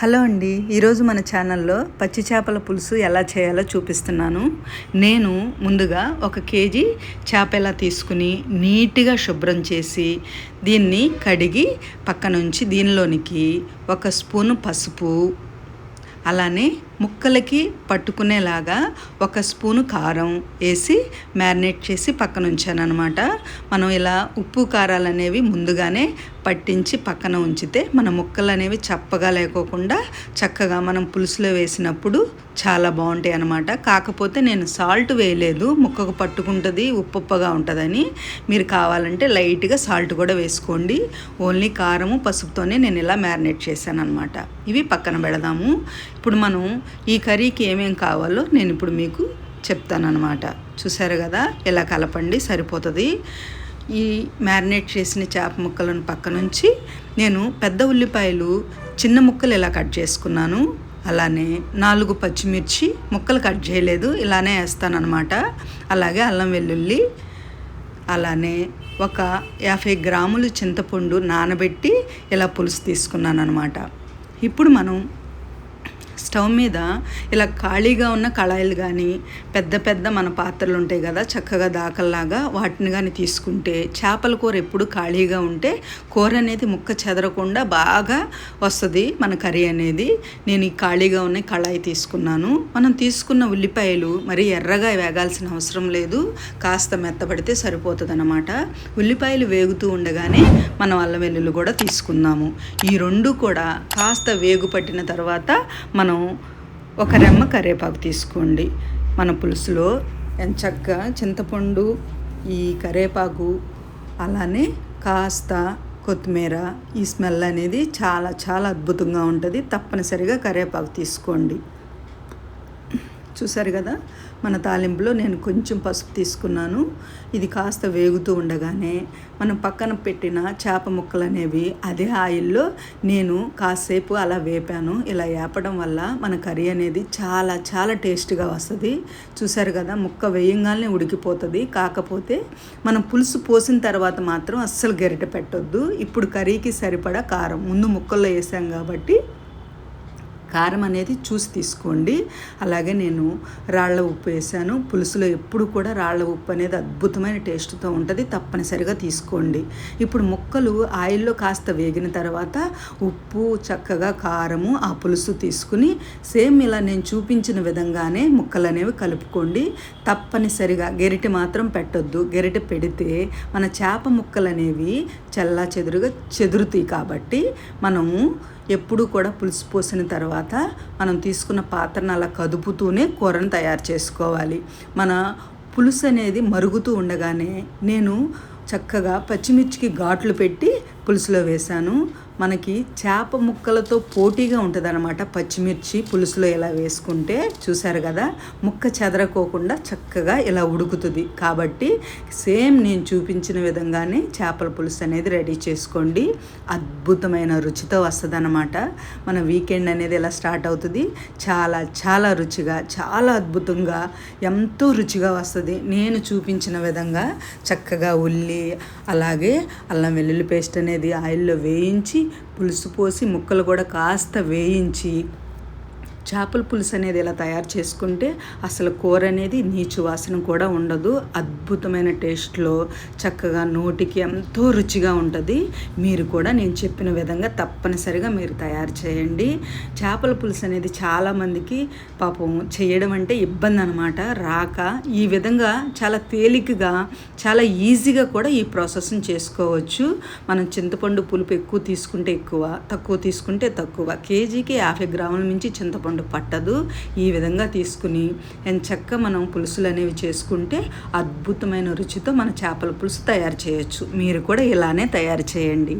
Hello అండి. ఈరోజు మన ఛానల్లో పచ్చి చేపల పులుసు ఎలా చేయాలో చూపిస్తున్నాను. నేను ముందుగా ఒక కేజీ చేప ఎలా తీసుకుని నీట్గా శుభ్రం చేసి దీన్ని కడిగి పక్కనుంచి దీనిలోనికి ఒక స్పూను పసుపు అలానే ముక్కలకి పట్టుకునేలాగా ఒక స్పూను కారం వేసి మ్యారినేట్ చేసి పక్కన ఉంచాను అనమాట మనం ఇలా ఉప్పు కారాలు అనేవి ముందుగానే పట్టించి పక్కన ఉంచితే మన ముక్కలు అనేవి చప్పగా లేకోకుండా చక్కగా మనం పులుసులో వేసినప్పుడు చాలా బాగుంటాయి అనమాట కాకపోతే నేను సాల్ట్ వేయలేదు. ముక్కకు పట్టుకుంటుంది ఉప్పుగా ఉంటుందని. మీరు కావాలంటే లైట్గా సాల్ట్ కూడా వేసుకోండి. ఓన్లీ కారము పసుపుతోనే నేను ఇలా మ్యారినేట్ చేశాను అనమాట ఇవి పక్కన పెడదాము. ఇప్పుడు మనం ఈ కర్రీకి ఏమేం కావాలో నేను ఇప్పుడు మీకు చెప్తానమాట చూసారు కదా ఇలా కలపండి సరిపోతుంది. ఈ మ్యారినేట్ చేసిన చేప ముక్కలను పక్క నుంచి నేను పెద్ద ఉల్లిపాయలు చిన్న ముక్కలు ఇలా కట్ చేసుకున్నాను. అలానే నాలుగు పచ్చిమిర్చి ముక్కలు కట్ చేయలేదు ఇలానే వేస్తానమాట అలాగే అల్లం వెల్లుల్లి అలానే ఒక యాభై గ్రాములు చింతపండు నానబెట్టి ఇలా పులుసు తీసుకున్నాను అనమాట ఇప్పుడు మనం స్టవ్ మీద ఇలా ఖాళీగా ఉన్న కళాయిలు కానీ పెద్ద పెద్ద మన పాత్రలు ఉంటాయి కదా చక్కగా దాకల్లాగా వాటిని కానీ తీసుకుంటే చేపల కూర ఎప్పుడు ఖాళీగా ఉంటే కూర అనేది ముక్క చెదరకుండా బాగా వస్తుంది మన కర్రీ అనేది. నేను ఈ ఖాళీగా ఉన్న కళాయి తీసుకున్నాను. మనం తీసుకున్న ఉల్లిపాయలు మరి ఎర్రగా వేగాల్సిన అవసరం లేదు. కాస్త మెత్తపడితే సరిపోతుంది అనమాట ఉల్లిపాయలు వేగుతూ ఉండగానే మనం అల్లం వెల్లుల్లి కూడా తీసుకుందాము. ఈ రెండు కూడా కాస్త వేగు పట్టిన తర్వాత మనం మనం ఒక రెమ్మ కరివేపాకు తీసుకోండి. మన పులుసులో ఎంచక్క చింతపండు ఈ కరివేపాకు అలానే కాస్త కొత్తిమీర ఈ స్మెల్ అనేది చాలా చాలా అద్భుతంగా ఉంటుంది. తప్పనిసరిగా కరివేపాకు తీసుకోండి. చూసారు కదా? మన తాలింపులో నేను కొంచెం పసుపు తీసుకున్నాను. ఇది కాస్త వేగుతూ ఉండగానే మనం పక్కన పెట్టిన చేప ముక్కలు అనేవి అదే ఆయిల్లో నేను కాసేపు అలా వేపాను. ఇలా వేపడం వల్ల మన కర్రీ అనేది చాలా చాలా టేస్ట్గా వస్తుంది. చూసారు కదా? ముక్క వేయంగానే ఉడికిపోతుంది. కాకపోతే మనం పులుసు పోసిన తర్వాత మాత్రం అస్సలు గరిట పెట్టొద్దు. ఇప్పుడు కర్రీకి సరిపడా కారం. ముందు ముక్కల్లో వేసాం కాబట్టి కారం అనేది చూసి తీసుకోండి. అలాగే నేను రాళ్ళ ఉప్పు వేసాను. పులుసులో ఎప్పుడు కూడా రాళ్ళ ఉప్పు అనేది అద్భుతమైన టేస్ట్తో ఉంటుంది. తప్పనిసరిగా తీసుకోండి. ఇప్పుడు ముక్కలు ఆయిల్లో కాస్త వేగిన తర్వాత ఉప్పు చక్కగా కారము ఆ పులుసు తీసుకుని సేమ్ ఇలా నేను చూపించిన విధంగానే ముక్కలు అనేవి కలుపుకోండి. తప్పనిసరిగా గెరిటె మాత్రం పెట్టొద్దు. గెరిటె పెడితే మన చేప ముక్కలు అనేవి చల్లా చెదురుగా చెదురుతాయి కాబట్టి మనము ఎప్పుడు కూడా పులుసు పోసిన తర్వాత మనం తీసుకున్న పాత్రను అలా కదుపుతూనే కూరను తయారు చేసుకోవాలి. మన పులుసు అనేది మరుగుతూ ఉండగానే నేను చక్కగా పచ్చిమిర్చికి ఘాట్లు పెట్టి పులుసులో వేశాను. మనకి చేప ముక్కలతో పోటీగా ఉంటుంది అనమాట పచ్చిమిర్చి పులుసులో ఇలా వేసుకుంటే చూశారు కదా ముక్క చెదరకోకుండా చక్కగా ఇలా ఉడుకుతుంది. కాబట్టి సేమ్ నేను చూపించిన విధంగానే చేపల పులుసు అనేది రెడీ చేసుకోండి. అద్భుతమైన రుచితో వస్తుంది అనమాట మన వీకెండ్ అనేది ఇలా స్టార్ట్ అవుతుంది? చాలా చాలా రుచిగా చాలా అద్భుతంగా ఎంతో రుచిగా వస్తుంది. నేను చూపించిన విధంగా చక్కగా ఉల్లి అలాగే అల్లం వెల్లుల్లి పేస్ట్ అనేది ఆయిల్లో వేయించి పులుసు పోసి ముక్కలు కూడా కాస్త వేయించి చేపల పులుసు అనేది ఇలా తయారు చేసుకుంటే అసలు కూర అనేది నీచు వాసన కూడా ఉండదు. అద్భుతమైన టేస్ట్లో చక్కగా నోటికి ఎంతో రుచిగా ఉంటుంది. మీరు కూడా నేను చెప్పిన విధంగా తప్పనిసరిగా మీరు తయారు చేయండి. చేపల పులుసు అనేది చాలామందికి పాపం చేయడం అంటే ఇబ్బంది అనమాట రాక ఈ విధంగా చాలా తేలికగా చాలా ఈజీగా కూడా ఈ ప్రాసెస్ని చేసుకోవచ్చు. మనం చింతపండు పులుపు ఎక్కువ తీసుకుంటే ఎక్కువ తక్కువ తీసుకుంటే తక్కువ. కేజీకి యాభై గ్రాముల మించి చింతపండు చింతపండు పట్టదు. ఈ విధంగా తీసుకుని ఎంచక్క మనం పులుసులు అనేవి చేసుకుంటే అద్భుతమైన రుచితో మన చేపల పులుసు తయారు చేయొచ్చు. మీరు కూడా ఇలానే తయారు చేయండి.